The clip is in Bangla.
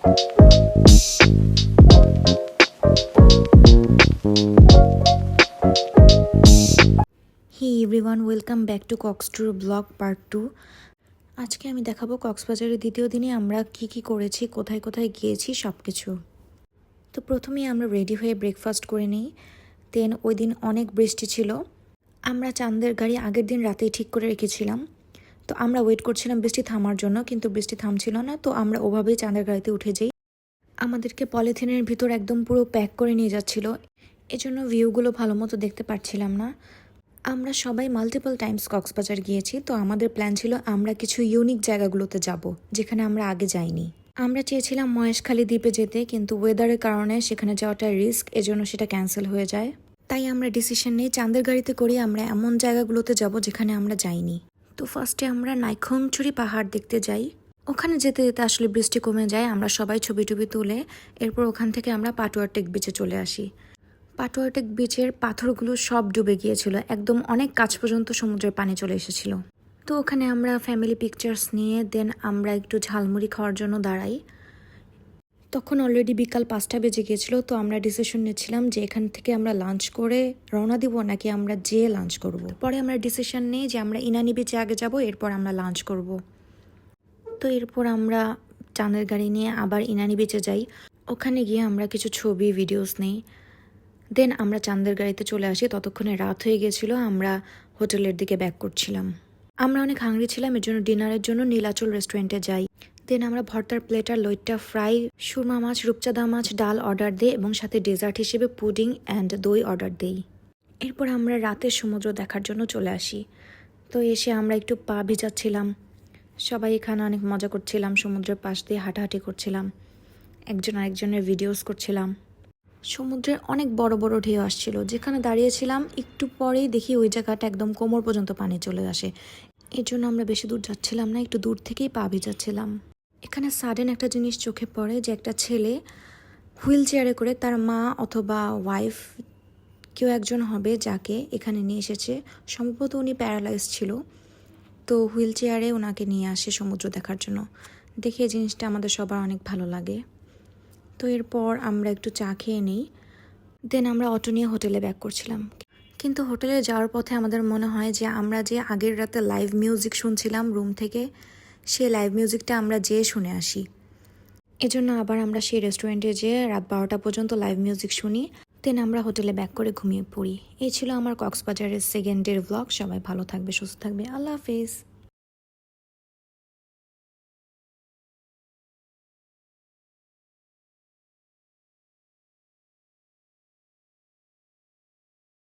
Hi everyone welcome back to Cox Cox tour blog part two আজকে আমি দেখাবো কক্সবাজারের দ্বিতীয় দিনে আমরা কি কি করেছি, কোথায় কোথায় গিয়েছি সব কিছু তো প্রথমেই আমরা রেডি হয়ে ব্রেকফাস্ট করে নিই। দেন ওই দিন অনেক বৃষ্টি ছিল। আমরা চাঁদের গাড়ি আগের দিন রাতেই ঠিক করে রেখেছিলাম। তো আমরা ওয়েট করছিলাম বৃষ্টি থামার জন্য, কিন্তু বৃষ্টি থামছিল না, তো আমরা ওভাবেই চাঁদের গাড়িতে উঠে যাই। আমাদেরকে পলিথিনের ভিতর একদম পুরো প্যাক করে নিয়ে যাচ্ছিল। এজন্য ভিউগুলো ভালো মতো দেখতে পারছিলাম না। আমরা সবাই মাল্টিপল টাইমস কক্সবাজার গিয়েছি, তো আমাদের প্ল্যান ছিল আমরা কিছু ইউনিক জায়গাগুলোতে যাব, যেখানে আমরা আগে যাইনি। আমরা চেয়েছিলাম মহেশখালী দ্বীপে যেতে, কিন্তু ওয়েদারের কারণে সেখানে যাওয়াটা রিস্ক এজন্য সেটা ক্যান্সেল হয়ে যায়। তাই আমরা ডিসিশন নিই, চাঁদের গাড়িতে করে আমরা এমন জায়গাগুলোতে যাব যেখানে আমরা যাইনি। তো ফার্স্টে আমরা নাইখংচুরি পাহাড় দেখতে যাই। ওখানে যেতে যেতে আসলে বৃষ্টি কমে যায়, আমরা সবাই ছবি টবি তুলে এরপর ওখান থেকে আমরা পাটুয়ারটেক বিচে চলে আসি। পাটুয়াটেক বিচের পাথরগুলো সব ডুবে গিয়েছিল, একদম অনেক কাছ পর্যন্ত সমুদ্রের পানি চলে এসেছিল। তো ওখানে আমরা ফ্যামিলি পিকচার্স নিয়ে দেন আমরা একটু ঝালমুড়ি খাওয়ার জন্য দাঁড়াই। তখন অলরেডি বিকাল পাঁচটা বেজে গিয়েছিল তো আমরা ডিসিশন নিচ্ছিলাম যে এখান থেকে আমরা লাঞ্চ করে রওনা দিব নাকি আমরা যেয়ে লাঞ্চ করব। পরে আমরা ডিসিশন নিই যে আমরা ইনানি বিচে আগে যাব, এরপর আমরা লাঞ্চ করব। তো এরপর আমরা চাঁদের গাড়ি নিয়ে আবার ইনানি বিচে যাই ওখানে গিয়ে আমরা কিছু ছবি ভিডিওস নেই দেন আমরা চাঁদের গাড়িতে চলে আসি, ততক্ষণে রাত হয়ে গেছিল, আমরা হোটেলের দিকে ব্যাক করছিলাম আমরা অনেক হাংরি ছিলাম, এর জন্য ডিনারের জন্য নীলাচল রেস্টুরেন্টে যাই দেন আমরা ভর্তার প্লেটার লইট্টা ফ্রাই সুরমা মাছ, রূপচাঁদা মাছ, ডাল অর্ডার দিই এবং সাথে ডেজার্ট হিসেবে পুডিং অ্যান্ড দই অর্ডার দিই। এরপর আমরা রাতের সমুদ্র দেখার জন্য চলে আসি। তো এসে আমরা একটু পা ভিজাচ্ছিলাম। সবাই এখানে অনেক মজা করছিলাম, সমুদ্রের পাশ দিয়ে হাঁটাহাঁটি করছিলাম। একজন আরেকজনের ভিডিওস করছিলাম। সমুদ্রের অনেক বড় বড় ঢেউ আসছিল। যেখানে দাঁড়িয়েছিলাম, একটু পরেই দেখি ওই জায়গাটা একদম কোমর পর্যন্ত পানি চলে আসে। এর জন্য আমরা বেশি দূর যাচ্ছিলাম না, একটু দূর থেকেই পা ভিজাচ্ছিলাম। এখানে সাডেন একটা জিনিস চোখে পড়ে যে একটা ছেলে হুইল চেয়ারে করে তার মা অথবা ওয়াইফ কেউ একজন হবে যাকে এখানে নিয়ে এসেছে। সম্ভবত উনি প্যারালাইজ ছিল। তো হুইল চেয়ারে ওনাকে নিয়ে আসে সমুদ্র দেখার জন্য। দেখে জিনিসটা আমাদের সবার অনেক ভালো লাগে। তো এরপর আমরা একটু চা খেয়ে নিই। দেন আমরা অটো নিয়ে হোটেলে ব্যাক করছিলাম। কিন্তু হোটেলে যাওয়ার পথে আমাদের মনে হয় যে আমরা যে আগের রাতে লাইভ মিউজিক শুনছিলাম রুম থেকে সেই লাইভ মিউজিকটা আমরা যেয়ে শুনে আসি। এজন্য আবার আমরা সেই রেস্টুরেন্টে যেয়ে রাত বারোটা পর্যন্ত লাইভ মিউজিক শুনি। দেন আমরা হোটেলে ব্যাক করে ঘুমিয়ে পড়ি। এই ছিল আমার কক্সবাজারের সেকেন্ডের ব্লগ সবাই ভালো থাকবে, সুস্থ থাকবে। আল্লাহ হাফিজ।